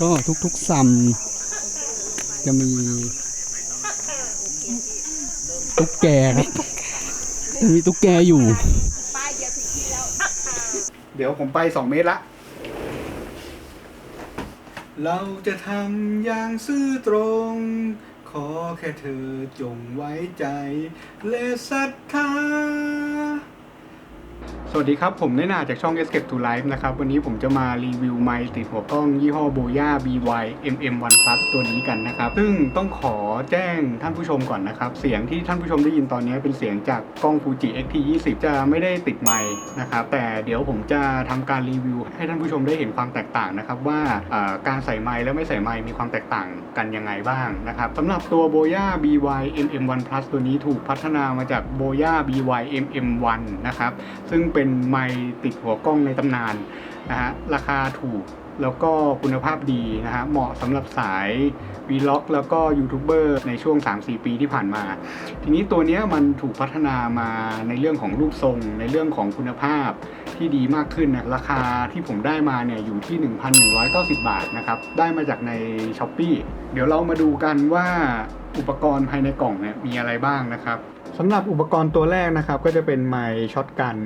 ก็ทุกๆซัมจะมีตุ๊กแกครับจะมีตุ๊กแกอยู่ เดี๋ยวผมไปสองเมตรละ เราจะทำอย่างซื่อตรง ขอแค่เธอจงไว้ใจ และศรัทธาส วัสดีครับ ผมเนนาจากช่อง Escape to Life นะครับ วันนี้ผมจะมารีวิวไมค์ติดหัวกล้องยี่ห้อ Boya BY MM1 Plus ตัวนี้กันนะครับ ซึ่งต้องขอแจ้งท่านผู้ชมก่อนนะครับ เสียงที่ท่านผู้ชมได้ยินตอนนี้เป็นเสียงจากกล้อง Fuji X-T20 จะไม่ได้ติดไมค์นะครับ แต่เดี๋ยวผมจะทำการรีวิว ให้ท่านผู้ชมได้เห็นความแตกต่างนะครับ ว่าการใส่ไมค์และไม่ใส่ไมค์มีความแตกต่างกันยังไงบ้างนะครับสำหรับตัว Boya BY MM1 Plus ตัวนี้ถูกพัฒนามาจาก Boya BY MM1 นะครับซึ่งเป็นไมค์ติดหัวกล้องในตำนานนะฮะราคาถูกแล้วก็คุณภาพดีนะฮะเหมาะสำหรับสาย Vlog แล้วก็ยูทูบเบอร์ในช่วง 3-4 ปีที่ผ่านมา ทีนี้ตัวเนี้ยมันถูกพัฒนามาในเรื่องของรูปทรง ในเรื่องของคุณภาพที่ดีมากขึ้นนะราคาที่ผมได้มาเนี่ยอยู่ที่ 1,190 บาทนะครับ ได้มาจากใน s h อ p e e เดี๋ยวเรามาดูกันว่าอุปกรณ์ภายในกล่องเนี่ยมีอะไรบ้างนะครับสำหรับอุปกรณ์ตัวแรกนะครับก็จะเป็นไมค์ช็อตกัน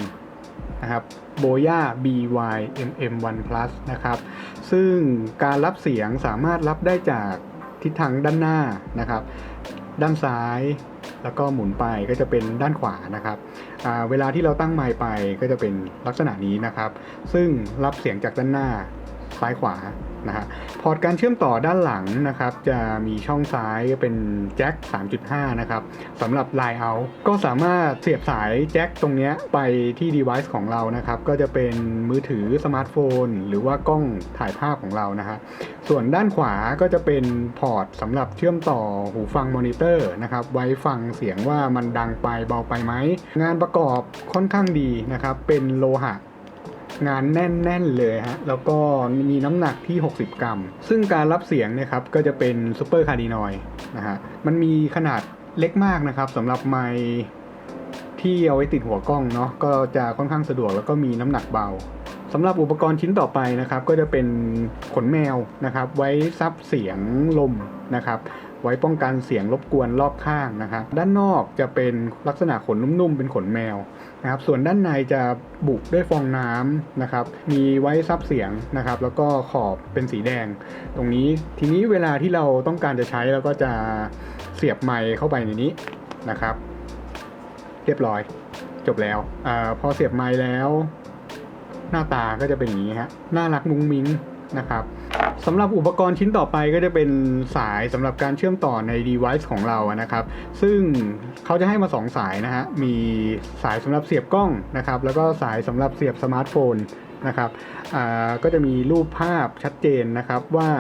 นะครับ Boya BY MM1 Plus นะครับ ซึ่งการรับเสียงสามารถรับได้จากทิศทางด้านหน้านะครับ ด้านซ้ายแล้วก็หมุนไปก็จะเป็นด้านขวานะครับ เวลาที่เราตั้งไมค์ไปก็จะเป็นลักษณะนี้นะครับ ซึ่งรับเสียงจากด้านหน้า ซ้ายขวานะฮะพอร์ตการเชื่อมต่อด้านหลังนะครับจะมีช่องซ้ายเป็นแจ็ค 3.5 นะครับสำหรับ Line Out ก็สามารถเสียบสายแจ็คตรงนี้ไปที่ device ของเรานะครับ ก็จะเป็นมือถือสมาร์ทโฟน หรือว่ากล้องถ่ายภาพของเรานะฮะส่วนด้านขวาก็จะเป็นพอร์ตสำหรับเชื่อมต่อหูฟังมอนิเตอร์นะครับ ไว้ฟังเสียงว่ามันดังไปเบาไปไหม งานประกอบค่อนข้างดีนะครับ เป็นโลหะ งานแน่น ๆ เลยฮะ แล้วก็มีน้ำหนักที่ 60 กรัม ซึ่งการรับเสียงเนยครับ ก็จะเป็นซูเปอร์คาร์ดินอยนะฮะ มันมีขนาดเล็กมากนะครับสำหรับไมที่เอาไว้ติดหัวกล้องเนาะก็จะค่อนข้างสะดวกแล้วก็มีน้ำหนักเบาสำหรับอุปกรณ์ชิ้นต่อไปนะครับก็จะเป็นขนแมวนะครับ ไว้ซับเสียงลมนะครับ ไว้ป้องกันเสียงรบกวนรอบข้างนะครับ ด้านนอกจะเป็นลักษณะขนนุ่มๆ เป็นขนแมว นะครับส่วนด้านในจะบุกด้วยฟองน้ำนะครับ มีไว้ซับเสียงนะครับ แล้วก็ขอบเป็นสีแดง ตรงนี้ทีนี้เวลาที่เราต้องการจะใช้เราก็จะเสียบไมค์เข้าไปในนี้นะครับ เรียบร้อยจบแล้วอพอเสียบไมค์แล้ว หน้าตาก็จะเป็นอย่างนี้ฮะน่ารักมุ้งมิ้งนะครับำหรับอุปกรณ์ชิ้นต่อไปก็จะเป็นสายสำหรับการเชื่อมต่อใน device ของเรานะครับ ซึ่งเขาจะให้มา 2 สายนะฮะ มีสายสำหรับเสียบกล้องนะครับ แล้วก็สายสำหรับเสียบสมาร์ทโฟน นะครับอ่าก็จะมีรูปภาพชัดเจนนะครับว่า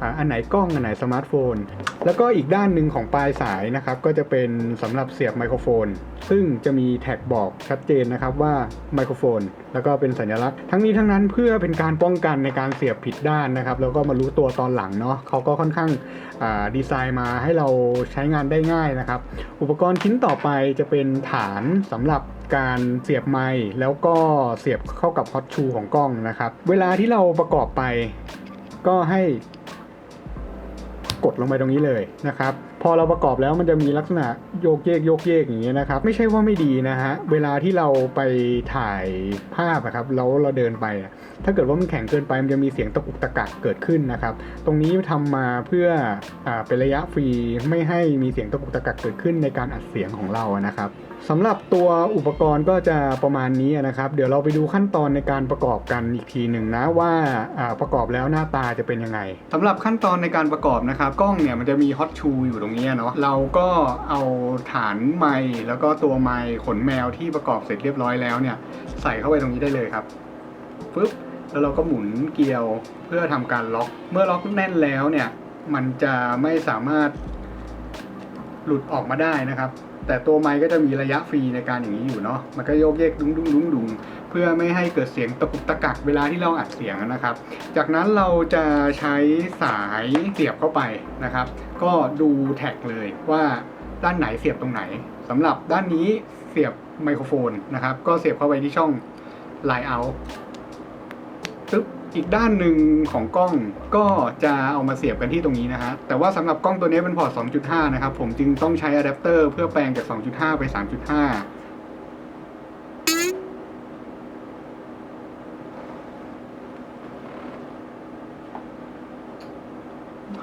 อ่าอันไหนกล้องอันไหนสมาร์ทโฟน แล้วก็อีกด้านหนึ่งของปลายสายนะครับก็จะเป็นสำหรับเสียบไมโครโฟน ซึ่งจะมีแท็กบอกชัดเจนนะครับว่าไมโครโฟน แล้วก็เป็นสัญลักษณ์ ทั้งนี้ทั้งนั้นเพื่อเป็นการป้องกันในการเสียบผิดด้านนะครับแล้วก็มารู้ตัวตอนหลังเนาะเขาก็ค่อนข้างอ่าดีไซน์มาให้เราใช้งานได้ง่ายนะครับ อุปกรณ์ชิ้นต่อไปจะเป็นฐานสำหรับ การเสียบไมค์แล้วก็เสียบเข้ากับฮอตชูของกล้องนะครับ เวลาที่เราประกอบไปก็ให้ กดลงไปตรงนี้เลยนะครับ พอเราประกอบแล้วมันจะมีลักษณะโยกเยกโยกเยกอย่างเงี้ยนะครับ ไม่ใช่ว่าไม่ดีนะฮะเวลาที่เราไปถ่ายภาพนะครับแล้วเราเดินไป ถ้าเกิดว่ามันแข็งเกินไปมันจะมีเสียงตะกุกตะกักเกิดขึ้นนะครับ ตรงนี้ทำมาเพื่ออเป็นระยะฟรีไม่ให้มีเสียงตะกุกตะกักเกิดขึ้นในการอัดเสียงของเรานะครับสำหรับตัวอุปกรณ์ก็จะประมาณนี้นะครับ เดี๋ยวเราไปดูขั้นตอนในการประกอบกันอีกทีหนึ่งนะว่าประกอบแล้วหน้าตาจะเป็นยังไงสำหรับขั้นตอนในการประกอบนะครับกล้องเนี่ยมันจะมีฮอตชูอยู่ตรงนี้เนาะเราก็เอาฐานไมค์แล้วก็ตัวไมค์ขนแมวที่ประกอบเสร็จเรียบร้อยแล้วเนี่ยใส่เข้าไปตรงนี้ได้เลยครับปึ๊บ แล้วเราก็หมุนเกลียวเพื่อทำการล็อก เมื่อล็อกแน่นแล้วเนี่ย มันจะไม่สามารถหลุดออกมาได้นะครับ แต่ตัวไมค์ก็จะมีระยะฟรีในการอย่างนี้อยู่เนาะ มันก็โยกเยกดุ้งดุ้งดุ้งดุ้งเพื่อไม่ให้เกิดเสียงตะกุกตะกักเวลาที่เราอัดเสียงนะครับ จากนั้นเราจะใช้สายเสียบเข้าไปนะครับ ก็ดูแท็กเลยว่าด้านไหนเสียบตรงไหนสำหรับด้านนี้เสียบไมโครโฟนนะครับ ก็เสียบเข้าไปที่ช่อง Line Out อีกด้านหนึ่งของกล้องก็จะเอามาเสียบกันที่ตรงนี้นะฮะ แต่ว่าสำหรับกล้องตัวนี้เป็นพอร์ต 2.5 นะครับ ผมจึงต้องใช้อะแดปเตอร์เพื่อแปลงจาก 2.5 ไป 3.5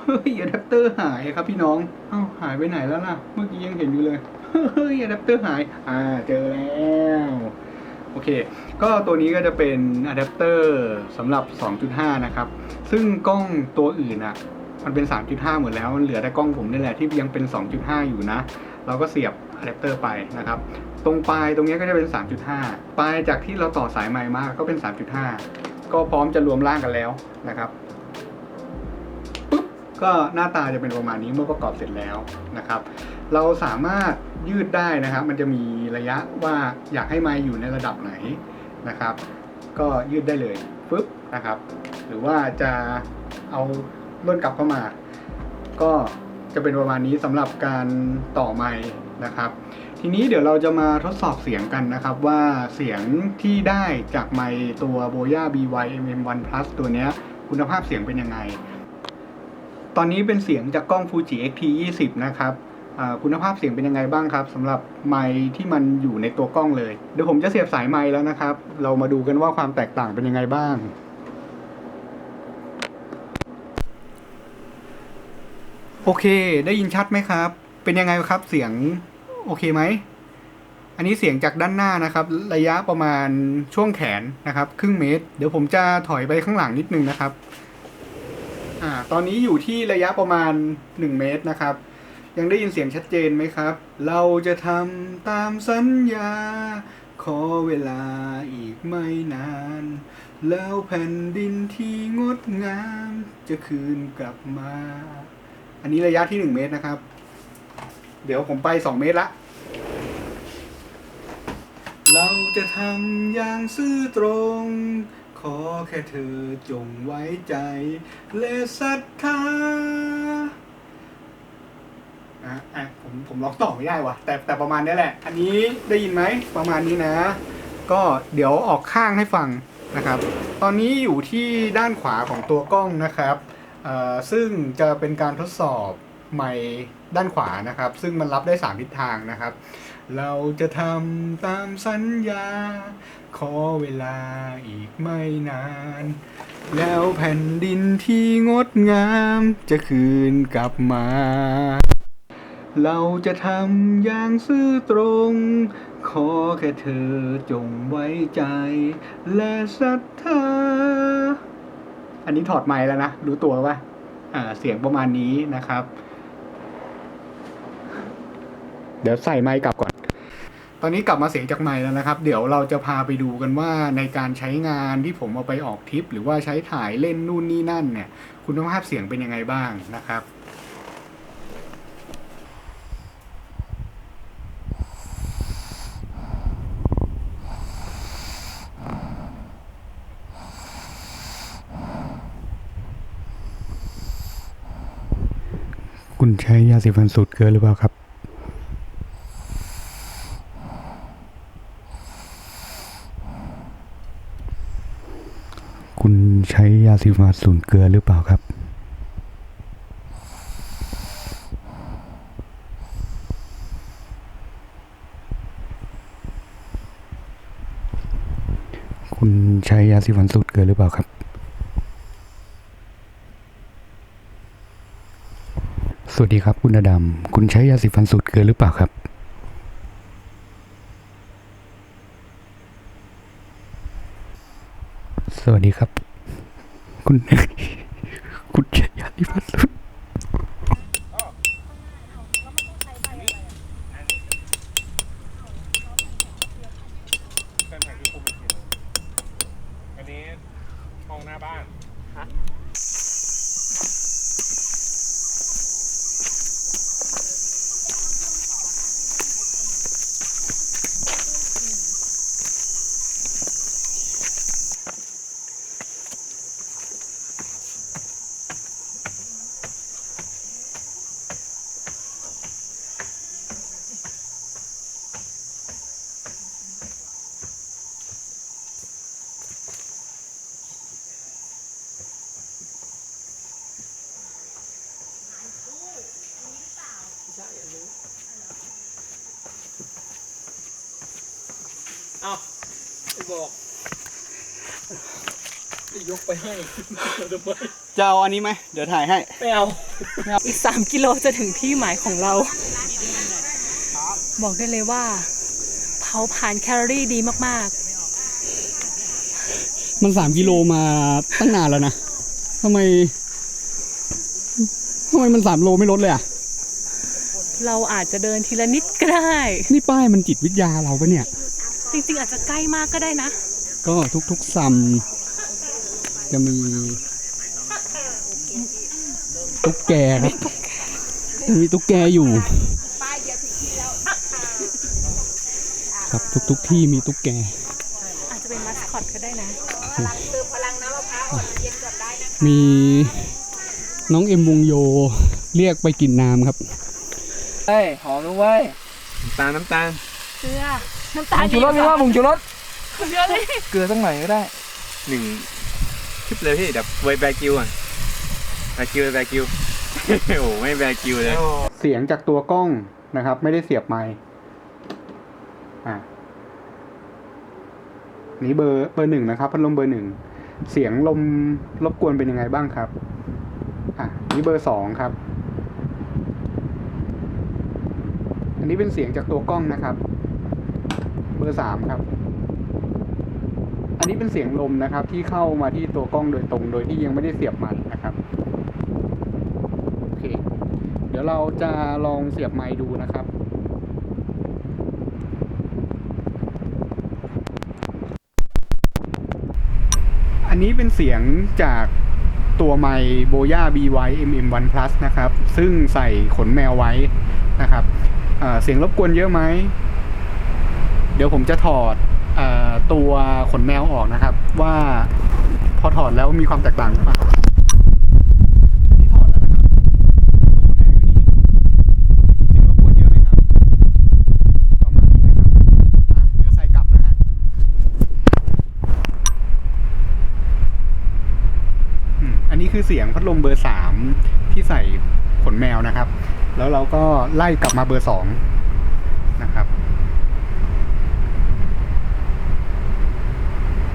เฮ้ยอะแดปเตอร์หายครับพี่น้อง เอ้าหายไปไหนแล้วล่ะ เมื่อกี้ยังเห็นอยู่เลย เฮ้ยอะแดปเตอร์หาย อ่าเจอแล้ว โอเค ก็ตัวนี้ก็จะเป็นอะแดปเตอร์สำหรับ 2.5 นะครับ ซึ่งกล้องตัวอื่นอะ มันเป็น 3.5 หมดแล้ว มันเหลือแต่กล้องผมนี่แหละที่ยังเป็น 2.5 อยู่นะ เราก็เสียบอะแดปเตอร์ไปนะครับ ตรงปลายตรงนี้ก็จะเป็น 3.5 ปลายจากที่เราต่อสายใหม่มาก็เป็น 3.5 ก็พร้อมจะรวมร่างกันแล้วนะครับปุ๊บก็หน้าตาจะเป็นประมาณนี้เมื่อประกอบเสร็จแล้วนะครับ เราสามารถยืดได้นะครับ มันจะมีระยะว่าอยากให้ไมค์อยู่ในระดับไหนนะครับ ก็ยืดได้เลยปุ๊บนะครับ หรือว่าจะเอาล่นกลับเข้ามา ก็จะเป็นประมาณนี้สำหรับการต่อไมค์นะครับ ทีนี้เดี๋ยวเราจะมาทดสอบเสียงกันนะครับว่าเสียงที่ได้จากไมค์ตัว Boya BY MM1 Plus ตัวนี้คุณภาพเสียงเป็นยังไง ตอนนี้เป็นเสียงจากกล้อง Fuji X-T20 นะครับ คุณภาพเสียงเป็นยังไงบ้างครับสำหรับไมค์ที่มันอยู่ในตัวกล้องเลย เดี๋ยวผมจะเสียบสายไมค์แล้วนะครับ เรามาดูกันว่าความแตกต่างเป็นยังไงบ้าง โอเค ได้ยินชัดไหมครับ เป็นยังไงครับเสียงโอเคไหม อันนี้เสียงจากด้านหน้านะครับ ระยะประมาณช่วงแขนนะครับ ครึ่งเมตร เดี๋ยวผมจะถอยไปข้างหลังนิดนึงนะครับ อ่า ตอนนี้อยู่ที่ระยะประมาณ 1 เมตรนะครับ ยังได้ยินเสียงชัดเจนไหมครับ เราจะทำตามสัญญา ขอเวลาอีกไม่นาน แล้วแผ่นดินที่งดงาม จะคืนกลับมา อันนี้ระยะที่1เมตรนะครับ เดี๋ยวผมไป2เมตรละ เราจะทำอย่างซื่อตรง ขอแค่เธอจงไว้ใจ และศรัทธา อะอะผมผมร้องต่อไม่ได้วะแต่แต่ประมาณนี้แหละ อันนี้ได้ยินไหมประมาณนี้นะ ก็เดี๋ยวออกข้างให้ฟังนะครับ ตอนนี้อยู่ที่ด้านขวาของตัวกล้องนะครับอ่อซึ่งจะเป็นการทดสอบไมค์ด้านขวานะครับ ซึ่งมันรับได้ 3 ทิศทางนะครับ เราจะทำตามสัญญา ขอเวลาอีกไม่นาน แล้วแผ่นดินที่งดงามจะคืนกลับมา เราจะทำอย่างซื่อตรง ขอแค่เธอจงไว้ใจ และศรัทธา อันนี้ถอดไมค์แล้วนะ รู้ตัวว่าอ่า เสียงประมาณนี้นะครับ เดี๋ยวใส่ไมค์กลับก่อน ตอนนี้กลับมาเสียงจากไมค์แล้วนะครับ เดี๋ยวเราจะพาไปดูกันว่าในการใช้งานที่ผมเอาไปออกทริป หรือว่าใช้ถ่ายเล่นนู่นนี่นั่นเนี่ย คุณภาพเสียงเป็นยังไงบ้างนะครับ คุณใช้ยาสีฟันสูตรเกลือหรือเปล่าครับ คุณใช้ยาสีฟันสูตรเกลือหรือเปล่าครับ คุณใช้ยาสีฟันสูตรเกลือหรือเปล่าครับ วัสดีครับคุณอดัมคุณใช้ยาสีฟันสูตรเกลือหรือเปล่าครับ สวัสดีครับ คุณ คุณใช้ยาสีฟันสูตร แฟนแผ่นคือคุมอีกทีหนึงอันนี้ห้องหน้าบ้าน โเอาไป บอกยกไปให้เดี๋ยวไปจะเอาอันนี้ไหมเดี๋ยวถ่ายให้ไม่เอาอีก 3 กิโลจะถึงที่หมายของเรา บอกได้เลยว่า เผาผ่านแคลอรี่ดีมากมันสามกิโลมาตั้งนานแล้วนะทำไมทำไมมันสามโลไม่ลดเลยอะๆเราอาจจะเดินทีละนิดก็ได้ นี่ป้ายมันจิตวิทยาเราปะเนี่ย จริงๆ อาจจะใกล้มากก็ได้นะ ก็ทุกๆซัมจะมีตุ๊กแกครับจะมีตุ๊กแกอยู่ ครับทุกๆที่มีตุ๊กแก อาจจะเป็นมัสคอตก็ได้นะมีน้องเอ็มวงโยเรียกไปกินน้ำครับ เฮ้ย หอมด้วยน้ำตาลน้ำตาล เกลือ น้ำตาลผงชูรสพี่ว่าผงชูรสเยอะเลยเกลือสักหน่อยก็ได้หนึ่งคลิปเลยพี่แบบเวยแบกิวอะแบกิวแบกิวโอ้โหไม่แบกิวเลยเสียงจากตัวกล้องนะครับ ไม่ได้เสียบไมค์อะนี่เบอร์เบอร์หนึ่งนะครับ พัดลมเบอร์หนึ่งเสียงลมรบกวนเป็นยังไงบ้างครับอะนี่เบอร์สองครับ อันนี้เป็นเสียงจากตัวกล้องนะครับ เบอร์สามครับ อันนี้เป็นเสียงลมนะครับ ที่เข้ามาที่ตัวกล้องโดยตรง โดยที่ยังไม่ได้เสียบไมค์นะครับโอเค เดี๋ยวเราจะลองเสียบไมค์ดูนะครับอันนี้เป็นเสียงจากตัวไมค์โบย่า BY MM1 Plus นะครับ ซึ่งใส่ขนแมวไว้นะครับเสียงรบกวนเยอะไหม เดี๋ยวผมจะถอดอตัวขนแมวออกนะครับ ว่าพอถอดแล้วมีความแตกต่างหรือเปล่าที่ถอดแล้วนะครับขนแมวอยู่นี่เสียงรบกวนเยอะไหมครับประมาณนี้นะครับเดี๋ยวใส่กลับนะฮะอันนี้คือเสียงพัดลมเบอร์สามที่ใส่ขนแมวนะครับ แล้วเราก็ไล่กลับมาเบอร์สองนะครับ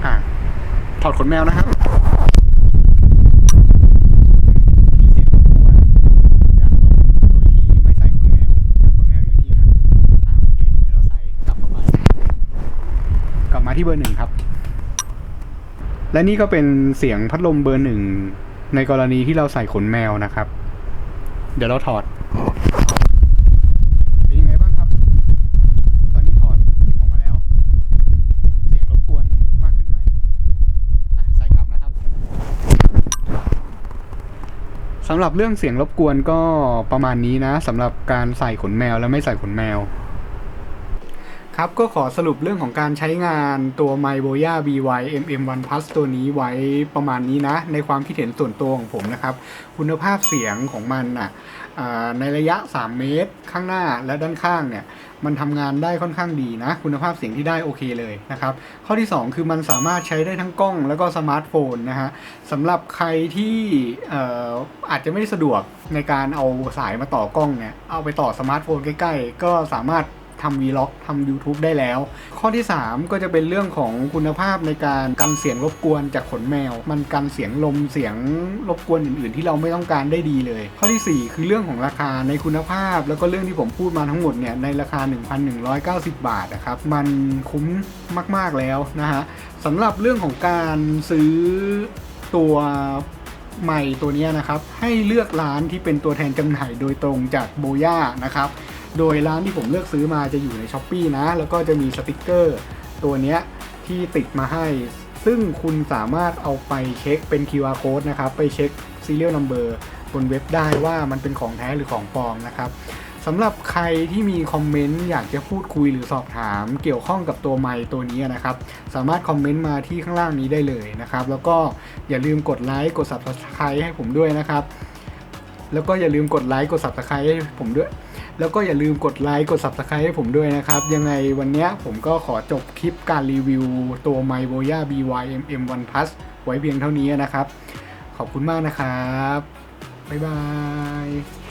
อะ ถอดขนแมวนะครับมีเสียงรบกวนจากลมโดยที่ไม่ใส่ขนแมวขนแมวอยู่นี่นะเดี๋ยวเราใส่กลับเข้ากลับมาที่เบอร์หนึ่งครับ และนี่ก็เป็นเสียงพัดลมเบอร์หนึ่งในกรณีที่เราใส่ขนแมวนะครับ เดี๋ยวเราถอด เป็นยังไงบ้างครับ ตอนนี้ถอดออกมาแล้ว เสียงรบกวนมากขึ้นไหมอะใส่กลับนะครับ สำหรับเรื่องเสียงรบกวนก็ประมาณนี้นะสำหรับการใส่ขนแมวและไม่ใส่ขนแมว ครับก็ขอสรุปเรื่องของการใช้งานตัว m y b o y a BY MM1 Plus ตัวนี้ไว้ประมาณนี้นะ ในความคิดเห็นส่วนตัวของผมนะครับ คุณภาพเสียงของมันอะในระยะ 3 เมตรข้างหน้าและด้านข้างเนี่ย มันทำงานได้ค่อนข้างดีนะ คุณภาพเสียงที่ได้โอเคเลยนะครับ ข้อที่ 2 คือมันสามารถใช้ได้ทั้งกล้องแล้วก็สมาร์ทโฟนนะฮะสำหรับใครที่เอ่ออาจจะไม่ได้สะดวกในการเอาสายมาต่อกล้องเนี่ย เอาไปต่อสมาร์ทโฟนใกล้ ๆ ก็สามารถ ทำวีล็อกทำ YouTube ได้แล้ว ข้อที่ 3 ก็จะเป็นเรื่องของคุณภาพในการกันเสียงรบกวนจากขนแมว มันกันเสียงลมเสียงรบกวนอื่น ๆ ที่เราไม่ต้องการได้ดีเลย ข้อทีสี่ 4 คือเรื่องของราคาในคุณภาพ แล้วก็เรื่องที่ผมพูดมาทั้งหมดเนี่ยในราคา 1,190 บาทนะครับมันคุ้มมาก ๆ แล้วนะฮะสำหรับเรื่องของการซื้อตัวใหม่ตัวนี้นะครับให้เลือกร้านที่เป็นตัวแทนจำหน่ายโดยตรงจากโบย่านะครับ โดยร้านที่ผมเลือกซื้อมาจะอยู่ในช้อปปีนะ แล้วก็จะมีสติกเกอร์ตัวนี้ที่ติดมาให้ ซึ่งคุณสามารถเอาไปเช็คเป็น QR code นะครับ ไปเช็ค serial number บนเว็บได้ว่ามันเป็นของแท้หรือของปลอมนะครับสำหรับใครที่มีคอมเมนต์อยากจะพูดคุยหรือสอบถามเกี่ยวข้องกับตัวไมค์ตัวนี้นะครับ สามารถคอมเมนต์มาที่ข้างล่างนี้ได้เลยนะครับ แล้วก็อย่าลืมกดไลค์กด subscribe ให้ผมด้วยนะครับ แล้วก็อย่าลืมกดไลค์กด subscribe ให้ผมด้วย แล้วก็อย่าลืมกดไลค์กด subscribe ให้ผมด้วยนะครับ ยังไงวันนี้ผมก็ขอจบคลิปการรีวิวตัว m y v o y a BY MM1 Plus ไว้เพียงเท่านี้นะครับ ขอบคุณมากนะครับ บ๊ายบาย